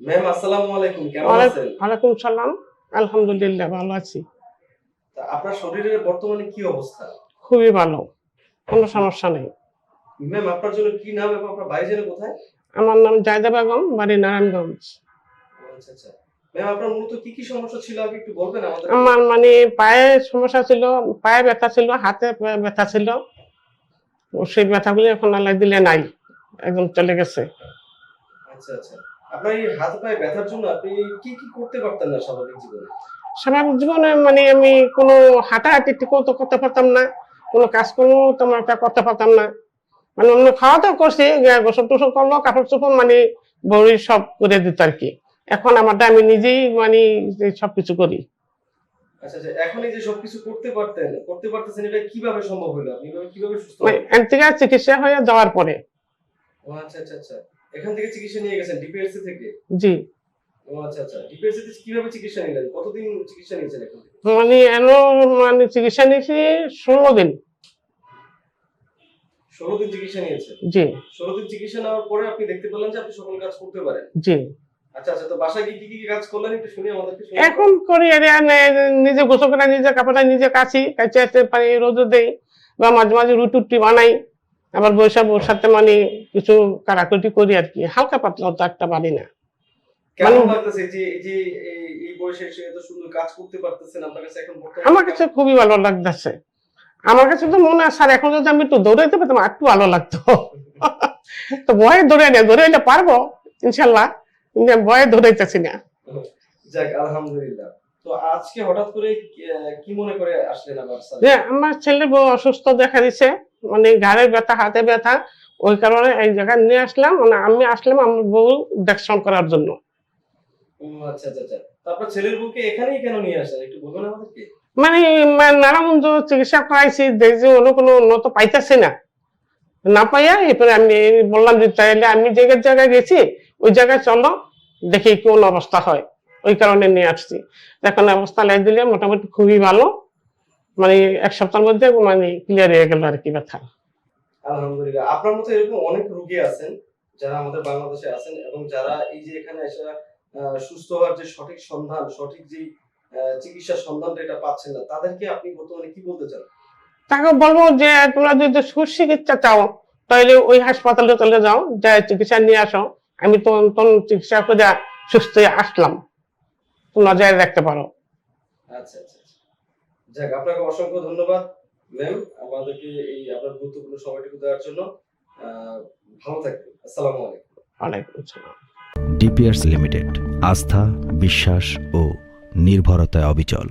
Ma'am আসসালামু আলাইকুম কেমন আছেন? ওয়ালাইকুম সালাম। আলহামদুলিল্লাহ ভালো আছি। তা আপনার শরীরের বর্তমানে কি অবস্থা? খুবই ভালো কোনো সমস্যা নেই। ম্যাম আপনার জন্য কি নাম এবং আপনার বাড়ি যেন কোথায়? আমার নাম জায়দা বেগম বাড়ি নারায়ণগঞ্জ। আচ্ছা আচ্ছা। ম্যাম আপনার মূলত কি কি সমস্যা ছিল আগে একটু বলবেন আমাদের। আমার মানে পায়ে সমস্যা ছিল পায়ে ব্যথা ছিল হাতে ব্যথা ছিল। সেই ব্যথাগুলি এখন আল্লাহ দিলে নাই একদম চলে গেছে। আচ্ছা আচ্ছা। আপনার এই হাত পায়ে ব্যথার জন্য আপনি কি কি করতে পারতেন না স্বাভাবিক জীবনে? স্বাভাবিক জীবনে মানে আমি কোনো হাঁটাহাঁটি ঠিক মতো করতে পারতাম না কোনো কাজকর্ম তেমন একটা করতে পারতাম না। মানে অন্য খাওয়া দাওয়া করছি গোসল টোসল করল কাপড় চোপড় মানে বড়ি সব করে দিত আর কি। এখন আমারটা আমি নিজেই মানে সব কিছু করি। আচ্ছা আচ্ছা এখন এই যে সবকিছু করতে পারতেন করতে পারতেছেন এটা কীভাবে সম্ভব হলো? আপনি কীভাবে সুস্থ হলেন? এর চিকিৎসা হয়ে যাওয়ার পরে। ও আচ্ছা আচ্ছা আচ্ছা। এখান থেকে চিকিৎসা নিয়ে গেছেন ডিপিএসসি থেকে? জি। আচ্ছা আচ্ছা। মানে এনো মানে চিকিৎসা নিয়েছি ষোলো দিন। ষোলো দিন চিকিৎসা নিয়েছেন? জি। ষোলো দিন চিকিৎসা নেওয়ার পরে আপনি দেখতে পেলেন যে আপনি সকল কাজ করতে পারেন? জি। আচ্ছা আচ্ছা তো বাসায় কি কি কি কাজ করলেন? একটু শুনি আমাদেরকে এখন করি নিজে গোসল করে নিজে কাপড়টা নিজে কাছি কাছে পানি রোদে দেই বা মাঝে মাঝে রুটি টুটি বানাই। আবার বৈশাখ ওর সাথে মানে কিছু কারাকুটি করি আর কি। হালকা পাতলা অত একটা পারি না। মানে- আমার কাছে খুবই ভালো লাগতেছে। আমার কাছে তো মনে হয় স্যার এখন যদি আমি একটু দৌড়াইতে পারতাম আর একটু ভালো লাগতো। তো ভয়ে দৌড়াই না দৌড়াইলে পারব ইনশাল্লাহ। ভয়ে দৌড়াইতেছি না। যাক আলহামদুলিল্লাহ। তো আজকে হঠাৎ করে কি মনে করে আসলেন আবার স্যার? আমার ছেলে বউ অসুস্থ দেখা দিছে মানে ঘাড়ে ব্যথা হাতে ব্যথা ওই কারণে এই জায়গায় নিয়ে আসলাম মানে আমি আসলাম আমার বউ দেখশন করার জন্য। আচ্ছা আচ্ছা আচ্ছা। ছেলের বউকে এখানেই কেন নিয়ে আসেন? একটু বলবেন আমাদেরকে। মানে নানামন্দ চিকিৎসা করাইছি দেখছি অন্য কোনো উন্নত পাইতেছি না। না পাইয়া এরপরে আমি বললাম যে চাইলে আমি যে জায়গায় গেছি ওই জায়গায় চলো দেখি কোন অবস্থা হয়। ওই কারণে নিয়ে আসছি। এখন অবস্থা লাই দিলে মোটামুটি খুবই ভালো। মানে এক সপ্তাহের মধ্যে মানে ক্লিয়ার হয়ে গেল আর কি ব্যথা। আলহামদুলিল্লাহ। আপনার মতো এরকম অনেক রোগী আছেন যারা আমাদের বাংলাদেশে আছেন এবং যারা এই যে এখানে এসে সুস্থ হওয়ার যে সঠিক সন্ধান সঠিক যে আহ, চিকিৎসার সন্ধানটা এটা পাচ্ছেন না তাদেরকে আপনি বর্তমানে কি বলতে চান? তাকে বলব যে তোমরা যদি সুচিকিৎসা চাও তাহলে ওই হাসপাতালে চলে যাও যা চিকিৎসা নিয়ে আসো। আমি তো তো চিকিৎসা করে সুস্থ আসলাম। তোমরা রাখতে পারো। আচ্ছা আচ্ছা আচ্ছা। যাক আপনাকে অসংখ্য ধন্যবাদ ম্যাম আমাদেরকে এই আপনার গুরুত্বপূর্ণ সময়টুকু দেওয়ার জন্য আহ, ভালো থাকবেন। আসসালামু আলাইকুম। ওয়ালাইকুম আসসালাম। ডিপিআরস লিমিটেড আস্থা বিশ্বাস ও নির্ভরতায় অবিচল।